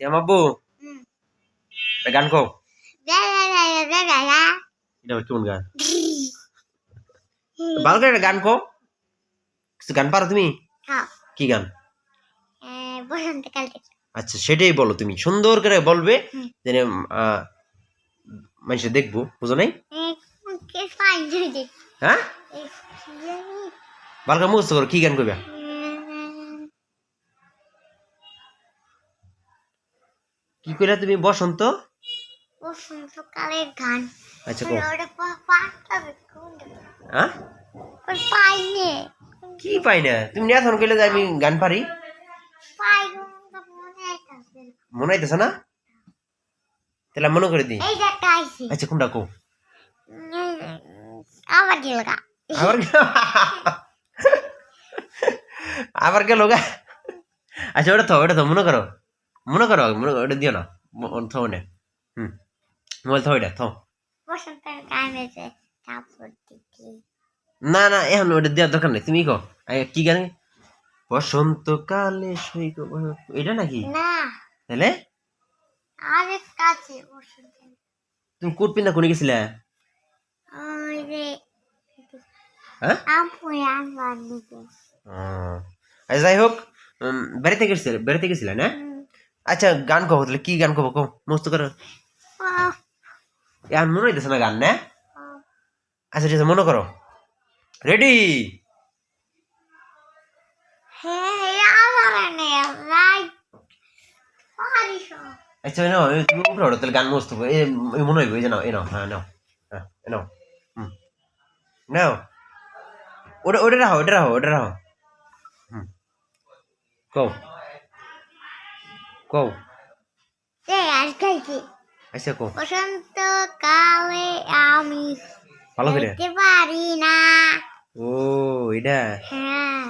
শ্যামাব্বু গান দা এটা কেমন গান ভালো করে গান কিছু গান পারো তুমি কি গান বসন্তকাল আচ্ছা সেটাই বলো তুমি। সুন্দর করে বলবে। যেন মানুষ দেখব। বুঝো নাই? কে হ্যাঁ? কি ভালো করে মুখস্থ করো কি গান করবে কি কইলা তুমি? বসন্ত? বসন্তকালের গান। আচ্ছা কো হ্যাঁ কি পাই না? তুমি নিয়ে এখন কইলে আমি গান পারি। পাই মনে আইতাছে না। না তাহলে মনে করে যে আচ্ছা কোনটা কো আবার গেল গা। আবার আবার গেল গা? আচ্ছা ওটা তো ওটা তো মনে করো। মনে করো মনে করো ওটা দিও না। থো না। হুম। মোবাইল থো এটা থো বসন্তের গান এসে তারপর দিকে না না এখন ওটা দেওয়ার দরকার নেই। তুমি কো কি গান? বসন্তকালে সৈক এটা নাকি? না। তাহলে? আরেক কাছে বসন্ত তুমি কোট পিন্দা কোনে গেছিলে? হ্যাঁ? আচ্ছা, যাই হোক বেড়াতে গেছিলে বেড়াতে গেছিলে না? আচ্ছা গান কব তাহলে। কি গান কব? কো মস্ত করো। এখন মনে হইতেছে না গান না? আচ্ছা ঠিক আছে মনে করো। রেডি আচ্ছা নাও তুমি উপরে ওঠো, তাহলে গান মস্ত এই মনে হইব এই যে নাও এই নাও হ্যাঁ নাও হ্যাঁ নাও হুম। নাও। ওটা ওটা রাখো ওটা রাখো ওটা রাখো। হুম। কও। কও। আচ্ছা কও। বসন্ত কালে আমি ভালো করে। পারি না। ও এটা? হ্যাঁ।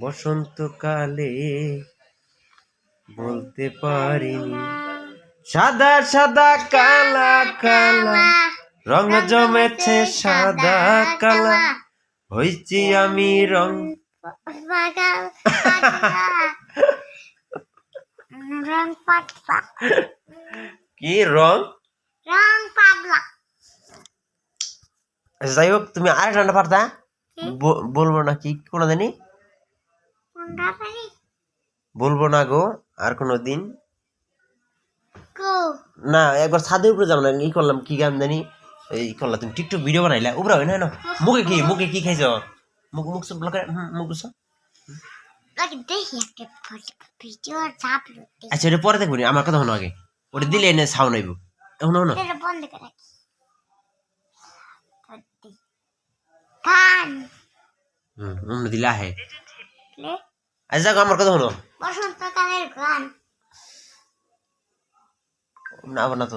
বসন্তকালে বলতে পারিনি। সাদা সাদা কালা কালা। রং জমেছে সাদা কালা। হইছি আমি রং পাগল রং পাতলা কি রং? রং পাতলা যাই হোক তুমি আর রান্না পারতা? বলব না কি কোনো দিনই বলব না গো আর কোনো দিন না একবার ছাদের উপরে যাব না ই করলাম কি গান জানি এই করলাম তুমি টিকটক ভিডিও বানাইলা উপরে হয় না না? মুখে কি মুখে কি খাইছ? বুঝছ লাগে দেখি একটা ভিডিও চাপলো আচ্ছা এটা পরে দেখব আমার কথা হলো আগে ওটা দিলে এনে সাউন্ড আইব এখন হলো বন্ধ করে। গান হুম অন্য দিলে আহে প্লে আচ্ছা আমার কথা হলো বসন্তকালের গান না আবার না তো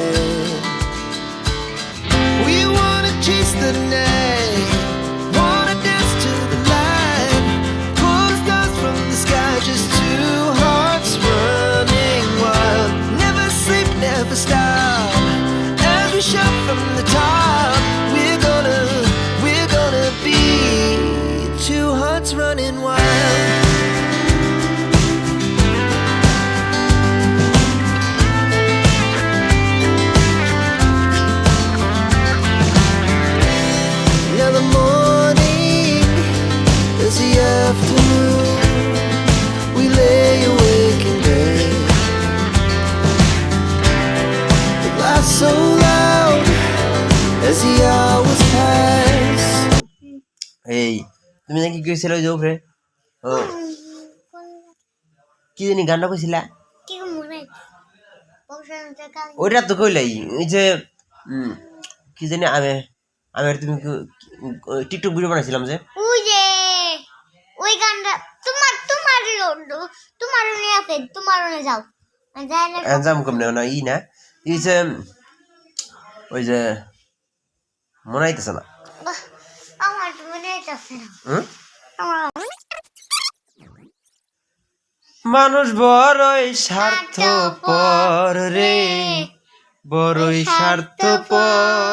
So loud as the hours pass. এই তুমি নাকি গেছিলে ওই যে উপরে? ও। কি জানি গানটা কইছিলা? ওইটা তো কইলাই ওই যে কি জানি আমি আমি আর তুমি টিকটক ভিডিও বানাইছিলাম যে। ওই যে ওই গানটা তোমার তোমার তোমার নিয়ে আছে তোমার নিয়ে যাও। যাই না কম না ই না। এই যে ওই যে মনে না আমার মনে হইতেছে না মানুষ বড়ই স্বার্থপর রে বড়ই স্বার্থপর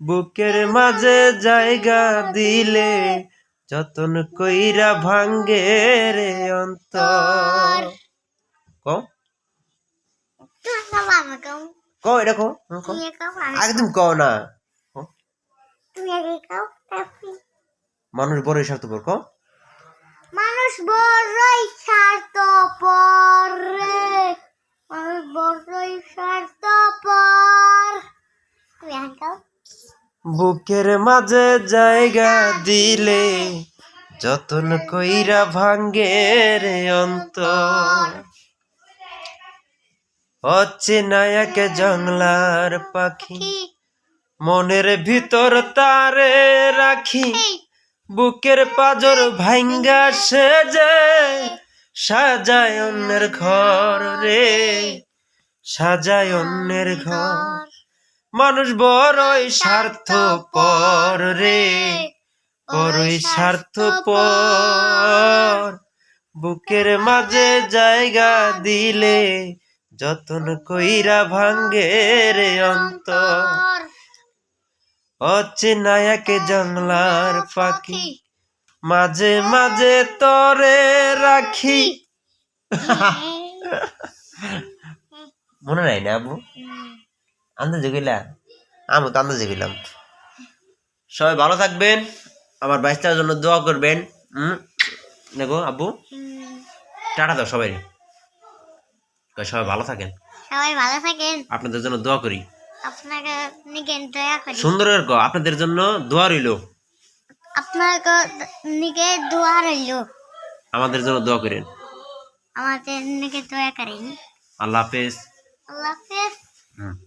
বুকের মাঝে জায়গা দিলে যতন কইরা ভাঙ্গে রে অন্তর কও কও এটা কও হুম, কও। না মানুষ বড়ই স্বার্থপর কও। মানুষ বড়ই স্বার্থপর রে। মানুষ বড়ই স্বার্থপর। তুমি এখন কাউ বুকের মাঝে জায়গা দিলে যতন কইরা ভাঙ্গে রে অন্তর। হচ্ছে নায়ক জংলার পাখি। মনের ভিতর তারে রাখি। বুকের পাজর ভাঙ্গা সেজে সাজায় অন্যের ঘর রে। সাজায় অন্যের ঘর। মানুষ বড়ই স্বার্থ পর রে। বড়ই স্বার্থ পর বুকের মাঝে জায়গা দিলে যতন কইরা ভাঙ্গে রে অন্তর। হচ্ছে নায়ক জংলার পাখি। মাঝে মাঝে তরে রাখি। মনে নাই না আবু? আন্দাজে গেলা আমি তো আন্দাজে গেলাম সবাই ভালো থাকবেন আমার বাইশটার জন্য দোয়া করবেন। হুম? দেখো আব্বু টাটা দাও সবাই সবাই ভালো থাকেন। সবাই ভালো থাকেন। আপনাদের জন্য দোয়া করি। আপনাকে নিকেন দয়া করি। সুন্দর আপনাদের জন্য দোয়া রইল। আপনাকে নিকে দোয়া রইল। আমাদের জন্য দোয়া করেন। আমাদের নিকে দয়া করেন। আল্লাহ হাফেজ। আল্লাহ হাফেজ। হুম।